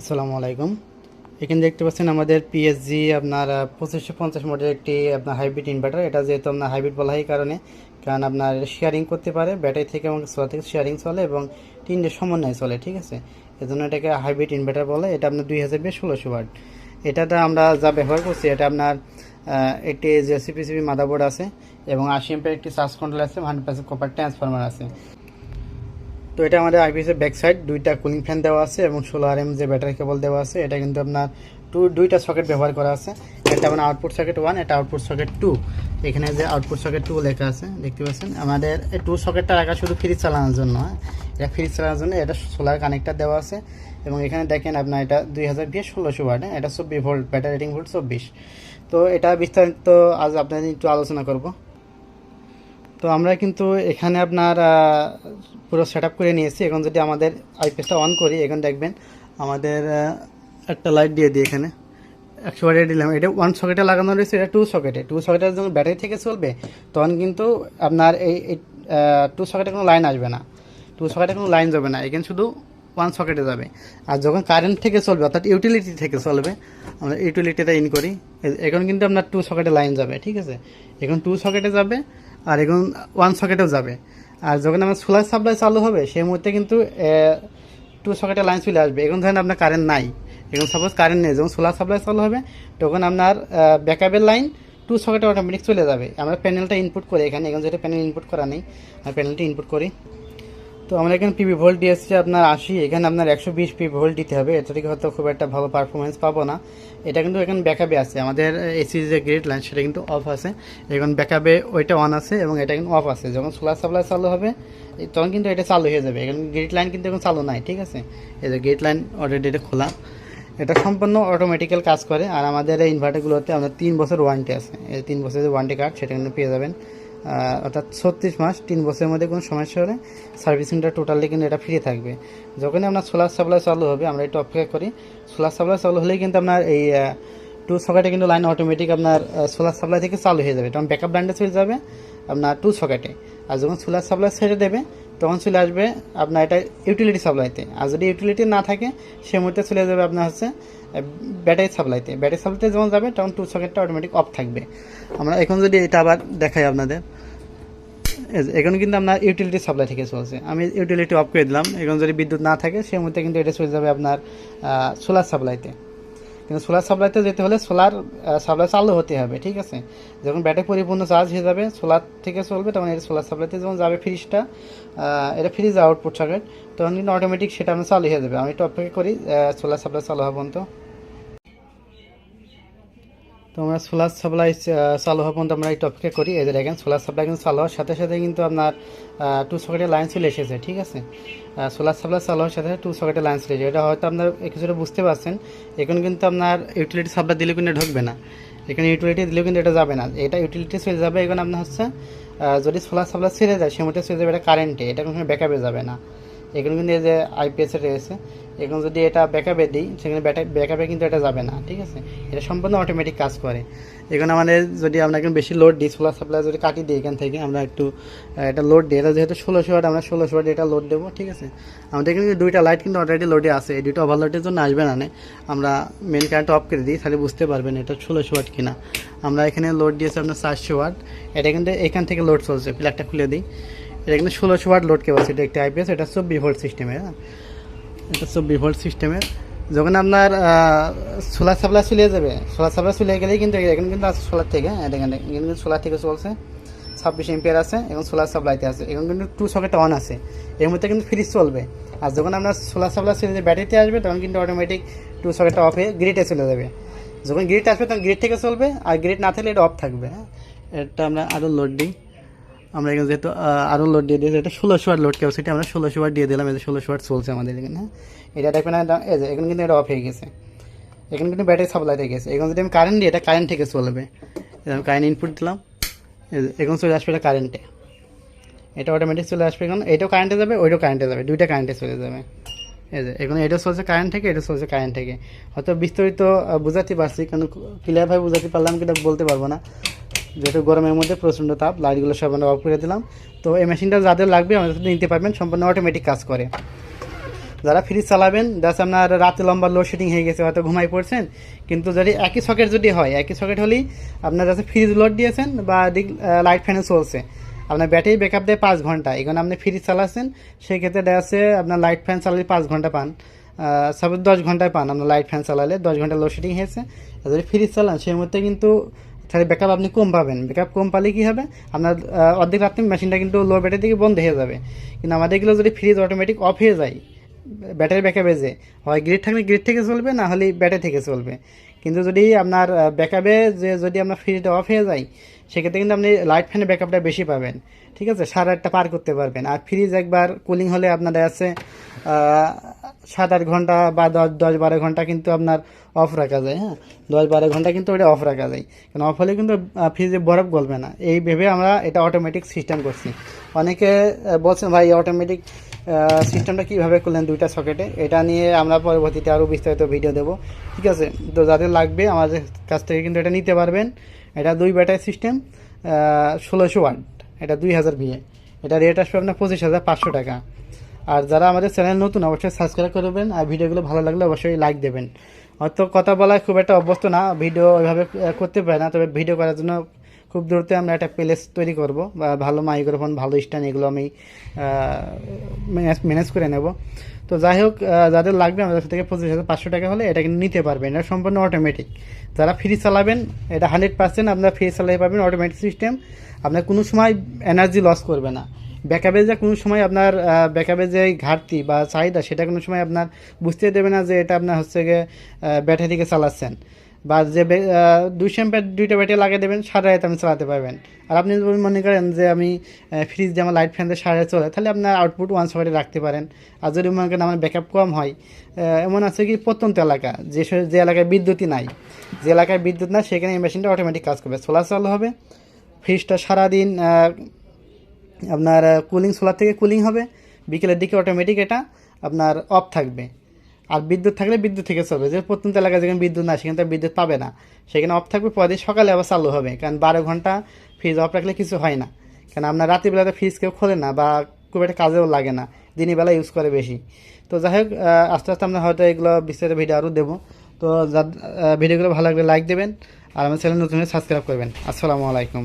আসসালামু আলাইকুম। এখানে দেখতে পাচ্ছেন আমাদের পিএসজি আপনার পঁচিশশো পঞ্চাশ মডেল একটি, আপনার হাইব্রিড ইনভার্টার এটা যেহেতু আপনার হাইব্রিড বলা হয় কারণে, কারণ আপনার শেয়ারিং করতে পারে ব্যাটারি থেকে এবং সোলার থেকে শেয়ারিং চলে এবং তিনটে সমন্বয় চলে, ঠিক আছে? এজন্য এটাকে হাইব্রিড ইনভার্টার বলে। এটা আপনার দুই হাজার বিশ, ষোলোশো ওয়াট। এটাতে আমরা যা ব্যবহার করছি, এটা আপনার একটি জেসিপিসিবি মাদারবোর্ড আছে এবং আশি এমপের একটি চার্জ কন্ট্রোল আছে হান্ড্রেড পার্সেন্ট কপার ট্রান্সফরমার আছে। তো এটা আমাদের আইপিএসের ব্যাক সাইড দুইটা কুলিং ফ্যান দেওয়া আছে এবং ষোলো আর এম যে ব্যাটারি কেবল দেওয়া আছে, এটা কিন্তু আপনার টু দুইটা সকেট ব্যবহার করা আছে। এটা আপনার আউটপুট সকেট ওয়ান এটা আউটপুট সকেট টু এখানে যে আউটপুট সকেট টু লেখা আছে, দেখতে পাচ্ছেন? আমাদের এই টু সকেটটা রাখা শুধু ফ্রিজ চালানোর জন্য হ্যাঁ? এটা ফ্রিজ চালানোর জন্য, এটা সোলার কানেক্টার দেওয়া আছে। এবং এখানে দেখেন আপনার এটা দুই হাজার বিশ, ষোলোশো ওয়াট হ্যাঁ? এটা চব্বিশ ভোল্ট ব্যাটারি রেটিং ভোল্ট চব্বিশ। তো এটা বিস্তারিত আজ আপনাদের একটু আলোচনা করব। তো আমরা কিন্তু এখানে আপনার পুরো সেট করে নিয়েছি। এখন যদি আমাদের আইপিএসটা অন করি, এখন দেখবেন আমাদের একটা লাইট দিয়ে দিই এখানে। একশো ওয়াটে দিলাম। এটা ওয়ান সকেটে লাগানো রয়েছে, এটা টু সকেটে টু সকেটের যখন ব্যাটারি থেকে চলবে, তখন কিন্তু আপনার এই টু সকেটে কোনো লাইন আসবে না। টু সকেটে কোনো লাইন যাবে না। এখানে শুধু ওয়ান সকেটে যাবে। আর যখন কারেন্ট থেকে চলবে, অর্থাৎ ইউটিলিটি থেকে চলবে, আমরা ইউটিলিটিটা ইন করি। এখন কিন্তু আপনার টু সকেটে লাইন যাবে, ঠিক আছে? এখন টু সকেটে যাবে আর এখন ওয়ান সকেটেও যাবে। আর যখন আমার সোলার সাপ্লাই চালু হবে, সেই মুহূর্তে কিন্তু টু সকেটের লাইন চলে আসবে। এখন ধরেন আপনার কারেন্ট নাই। এখন সাপোজ কারেন্ট নেই, যখন সোলার সাপ্লাই চালু হবে, তখন আপনার ব্যাকআপের লাইন টু সকেটে অটোমেটিক চলে যাবে। আমরা প্যানেলটা ইনপুট করি এখানে। এখন যেটা প্যানেল ইনপুট করা নেই আর প্যানেলটা ইনপুট করি। তো আমরা এখানে পিভি ভোল্ট দিয়েছি আপনার আশি, এখানে আপনার একশো বিশ পিভি ভোল্ট দিতে হবে। এটা থেকে হয়তো খুব একটা ভালো পারফরমেন্স পাবো না। এটা কিন্তু এখানে ব্যাকআপে আছে। আমাদের এসি যে গ্রিড লাইন সেটা কিন্তু অফ আছে। এখন ব্যাকআপে ওইটা অন আছে এবং এটা কিন্তু অফ আছে। যখন সোলার সাপ্লাই চালু হবে তখন কিন্তু এটা চালু হয়ে যাবে। এখন গ্রিড লাইন কিন্তু এখন চালু নাই, ঠিক আছে? এই যে গ্রিড লাইন অলরেডি এটা খোলা। এটা সম্পূর্ণ অটোমেটিক্যাল কাজ করে। আর আমাদের এই ইনভার্টারগুলোতে আমাদের তিন বছর ওয়ারেন্টি আছে। এই তিন বছরের ওয়ারেন্টি কার্ড সেটা কিন্তু পেয়ে যাবেন। অর্থাৎ ছত্রিশ মাস, তিন বছরের মধ্যে কোনো সমস্যা হলে সার্ভিসিংটা টোটালি কিন্তু এটা ফ্রি থাকবে। যখনই আপনার সোলার সাপ্লাই চালু হবে, আমরা একটু অপেক্ষা করি। সোলার সাপ্লাই চালু হলেই কিন্তু আপনার এই টু সকেটে কিন্তু লাইন অটোমেটিক আপনার সোলার সাপ্লাই থেকে চালু হয়ে যাবে। তখন ব্যাকআপ লাইনটা চলে যাবে আপনার টু সকেটে আর যখন সোলার সাপ্লাই ছেড়ে দেবে তখন চলে আসবে আপনার এটা ইউটিলিটি সাপ্লাইতে আর যদি ইউটিলিটি না থাকে সে মুহূর্তে চলে যাবে আপনার হচ্ছে ব্যাটারি সাপ্লাইতে ব্যাটারি সাপ্লাইতে যখন যাবে, তখন টু সকেটটা অটোমেটিক অফ থাকবে। আমরা এখন যদি এটা আবার দেখাই আপনাদের এখন কিন্তু আপনার ইউটিলিটি সাপ্লাই থেকে চলছে। আমি ইউটিলিটি অফ করে দিলাম। এখন যদি বিদ্যুৎ না থাকে, সেই মুহূর্তে কিন্তু এটা চলে যাবে আপনার সোলার সাপ্লাইতে কিন্তু সোলার সাপ্লাইতে যেতে হলে সোলার সাপ্লাই চালু হতে হবে, ঠিক আছে? যখন ব্যাটারি পরিপূর্ণ চার্জ হয়ে যাবে সোলার থেকে চলবে, তখন এটা সোলার সাপ্লাইতে যখন যাবে ফ্রিজটা এটা ফ্রিজ আউটপুট সকেট তখন কিন্তু অটোমেটিক সেটা আমরা চালু হয়ে যাবে। আমি একটু অপেক্ষা করি সোলার সাপ্লাই চালু হওয়া পর্যন্ত। তো আমরা সোলার সাপ্লাই চালু হওয়া পর্যন্ত আমরা একটু অপেক্ষা করি। যে দেখেন, সোলার সাপ্লাই কিন্তু চালু হওয়ার সাথে সাথে কিন্তু আপনার টু সকেটের লাইন চলে এসেছে, ঠিক আছে? সোলার সাপ্লাই চালু হওয়ার সাথে টু সকেটের লাইন চলে এটা হয়তো আপনার কিছুটা বুঝতে পারছেন। এখন কিন্তু আপনার ইউটিলিটি সাপ্লাই দিলে কিন্তু ঢুকবে না। এখানে ইউটিলিটি দিলেও কিন্তু এটা যাবে না। এটা ইউটিলিটি চলে যাবে, এখন আপনার হচ্ছে যদি সোলার সাপ্লাই ছেড়ে যায় সে মুহূর্তে চলে যাবে এটা কারেন্টে এটা কোনো ব্যাকআপে যাবে না। এখানে কিন্তু এই যে আইপিএস রয়েছে এখন যদি এটা ব্যাকআপে দিই, সেখানে ব্যাকআপে কিন্তু এটা যাবে না, ঠিক আছে? এটা সম্পূর্ণ অটোমেটিক কাজ করে। এখন আমাদের যদি আমরা এখন বেশি লোড দিই সোলার সাপ্লাই যদি কাটি দিই এখান থেকে, আমরা একটু এটা লোড দিই এটা যেহেতু ষোলোশো ওয়াট, আমরা ষোলোশো ওয়াট এটা লোড দেবো, ঠিক আছে? আমাদের কিন্তু দুইটা লাইট কিন্তু অলরেডি লোডে আছে, এই দুটো ওভারলোডের জন্য আসবে না নে। আমরা মেন কারেন্ট অফ করে দিই, তাহলে বুঝতে পারবেন এটা ষোলোশো ওয়াট কিনা। আমরা এখানে লোড দিয়েছি আপনার চারশো ওয়াট, এটা কিন্তু এখান থেকে লোড চলছে প্লাগটা খুলে দিই। এটা কিন্তু ষোলোশো ওয়াট লোড ক্যাপাসিটি একটা আইপিএস এটা চব্বিশ ভোল্ট সিস্টেমের হ্যাঁ? এটা চব্বিশ ভোল্ট সিস্টেমের যখন আপনার সোলার সাপ্লাই চলে যাবে সোলার সাপ্লাই চলে গেলেই কিন্তু এখানে কিন্তু আছে সোলার থেকে হ্যাঁ? এখানে কিন্তু সোলার থেকে চলছে, ছাব্বিশ এম্পিয়ার আছে এবং সোলার সাপ্লাইতে আছে। এখন কিন্তু টু সকেট অন আছে, এর মধ্যে কিন্তু ফ্রিজ চলবে। আর যখন আপনার সোলার সাপ্লাই চলে ব্যাটারিতে আসবে, তখন কিন্তু অটোমেটিক টু সকেটটা অফ হয়ে গ্রিডে চলে যাবে। যখন গ্রিড আসবে, তখন গ্রিড থেকে চলবে, আর গ্রিড না থাকলে এটা অফ থাকবে হ্যাঁ? এটা আমরা আরও লোড দিই। আমরা এখানে যেহেতু আরও লোড দিয়ে দিয়েছি, এটা ষোলোশো ওয়াট লোড ক্যাপাসিটি আমরা ষোলোশো ওয়াট দিয়ে দিলাম এটা ষোলোশো ওয়াট চলছে আমাদের এখানে হ্যাঁ? এটা দেখবেন এই যে এখানে কিন্তু এটা অফ হয়ে গেছে। এখানে কিন্তু ব্যাটারি সাপ্লাই গেছে। এখন যদি আমি কারেন্ট দিই, এটা কারেন্ট থেকে চলবে। আমি কারেন্ট ইনপুট দিলাম এখন চলে আসবে এটা কারেন্টে এটা অটোমেটিক চলে আসবে এখন এটাও কারেন্টে যাবে, ওইটাও কারেন্টে যাবে, দুইটা কারেন্টে চলে যাবে। এই যে এখন এটা চলছে কারেন্ট থেকে, এটা চলছে কারেন্ট থেকে। হয়তো বিস্তারিত বুঝাতে পারছি, কিন্তু ক্লিয়ারভাবে বুঝাতে পারলাম কিনা বলতে পারব না। যেহেতু গরমের মধ্যে প্রচণ্ড তাপ, লাইটগুলো সব আমরা অফ করে দিলাম। তো এই মেশিনটা যাদের লাগবে, আমাদের নিতে পারবেন, সম্পূর্ণ অটোমেটিক কাজ করে। যারা ফ্রিজ চালাবেন যাচ্ছে আপনার রাতে লম্বা লোডশেডিং হয়ে গেছে, হয়তো ঘুমাই পড়ছেন, কিন্তু যদি একই সকেট যদি হয়, একই সকেট হলেই আপনার যাচ্ছে ফ্রিজ লোড দিয়েছেন বা লাইট ফ্যানে চলছে। আপনার ব্যাটারি ব্যাকআপ দেয় পাঁচ ঘণ্টা। এখানে আপনি ফ্রিজ চালাচ্ছেন সেই ক্ষেত্রে দেখা যাচ্ছে আপনার লাইট ফ্যান চালালে পাঁচ ঘণ্টা পান। সাপোজ দশ ঘন্টায় পান, আপনার লাইট ফ্যান চালালে দশ ঘণ্টা লোডশেডিং হয়েছে। যদি ফ্রিজ চালান, সেই মুহূর্তে কিন্তু তাহলে ব্যাকআপ আপনি কম পাবেন। ব্যাকআপ কম পালে কী হবে? আপনার অর্ধেক রাত্রে মেশিনটা কিন্তু লো ব্যাটারি থেকে বন্ধ হয়ে যাবে। কিন্তু আমাদের এগুলো যদি ফ্রিজ অটোমেটিক অফ হয়ে যায় ব্যাটারি ব্যাকআপে যে, হয় গ্রিড থাকলে গ্রিড থেকে চলবে, না হলে ব্যাটারি থেকে চলবে। কিন্তু যদি আপনার ব্যাকআপে যে যদি আপনার ফ্রিজটা অফ হয়ে যায়, সেক্ষেত্রে কিন্তু আপনি লাইট ফ্যানের ব্যাকআপটা বেশি পাবেন। ঠিক আছে? সাড়ে আটটা পার করতে পারবেন। আর ফ্রিজ একবার কুলিং হলে আপনার আছে সাত আট ঘণ্টা বা দশ দশ বারো ঘণ্টা কিন্তু আপনার অফ রাখা যায় হ্যাঁ? দশ বারো ঘণ্টা কিন্তু ওটা অফ রাখা যায়। কারণ অফ হলে কিন্তু ফ্রিজে বরফ গলবে না। এই ভেবে আমরা এটা অটোমেটিক সিস্টেম করছি। অনেকে বলছেন, ভাই অটোমেটিক সিস্টেমটা কীভাবে করলেন দুইটা সকেটে এটা নিয়ে আমরা পরবর্তীতে আরও বিস্তারিত ভিডিও দেবো। ঠিক আছে? তো যাদের লাগবে, আমাদের কাছ থেকে কিন্তু এটা নিতে পারবেন। এটা দুই ব্যাটারি সিস্টেম ষোলোশো ওয়াট। এটা দুই হাজার ভিএ এটা রেট আসবে আপনার পঁচিশ হাজার পাঁচশো টাকা। আর যারা আমাদের চ্যানেল নতুন, অবশ্যই সাবস্ক্রাইব করবেন আর ভিডিওগুলো ভালো লাগলে অবশ্যই লাইক দেবেন। হয়তো কথা বলায় খুব একটা অভ্যস্ত না ভিডিও ওইভাবে করতে পারে না, তবে ভিডিও করার জন্য খুব দ্রুত আমরা একটা প্লেস তৈরি করব, বা ভালো মাইক্রোফোন ভালো স্ট্যান্ড এগুলো আমি ম্যানেজ করে নেব। তো যাই হোক যাদের লাগবে আমাদের থেকে পঁচিশ হাজার পাঁচশো টাকা হলে এটা কিন্তু নিতে পারবেন, এটা সম্পূর্ণ অটোমেটিক যারা ফ্রি চালাবেন, এটা হান্ড্রেড পার্সেন্ট আপনারা ফ্রি চালাতে পারবেন অটোমেটিক সিস্টেম আপনার কোনো সময় এনার্জি লস করবে না। ব্যাকআপে যে কোনো সময় আপনার ব্যাকআপে যে ঘাটতি বা চাহিদা সেটা কোনো সময় আপনার বুঝতে দেবে না যে এটা আপনার হচ্ছে গিয়ে ব্যাটারি থেকে চালাচ্ছেন। বা যে বে- আহ, দুই শ্যাম্পের দুইটা ব্যাটারি লাগিয়ে দেবেন সারা আপনি চালাতে পারবেন। আর আপনি যদি মনে করেন যে আমি ফ্রিজ যেমন লাইট ফ্যান দিয়ে চলে তাহলে আপনার আউটপুট ওয়ান সকেটে রাখতে পারেন। আর যদি মনে করেন আমার ব্যাকআপ কম হয় এমন আছে কি প্রত্যন্ত এলাকা যে যে এলাকায় বিদ্যুৎই নাই। যে এলাকায় বিদ্যুৎ না সেখানে এই মেশিনটা অটোমেটিক কাজ করবে। সোলার চালু হবে ফ্রিজটা সারাদিন আপনার কুলিং সোলার থেকে কুলিং হবে, বিকেলের দিকে অটোমেটিক এটা আপনার অফ থাকবে। আর বিদ্যুৎ থাকলে বিদ্যুৎ থেকে চলবে। যে প্রত্যন্ত এলাকায় যেখানে বিদ্যুৎ না, সেখানে তো বিদ্যুৎ পাবে না। সেখানে অফ থাকবে পরে সকালে আবার চালু হবে। কারণ বারো ঘণ্টা ফ্রিজ অফ রাখলে কিছু হয় না। কারণ আপনার রাত্রিবেলাতে ফ্রিজ কেউ খোলে না বা খুব একটা কাজেও লাগে না। দিনের বেলা ইউজ করে বেশি। তো যাই হোক আস্তে আস্তে আমরা হয়তো এগুলো বিস্তারিত ভিডিও আরও দেবো। তো ভিডিওগুলো ভালো লাগলে লাইক দেবেন। আর আমার চ্যানেল নতুন সাবস্ক্রাইব করবেন। আসসালামু আলাইকুম।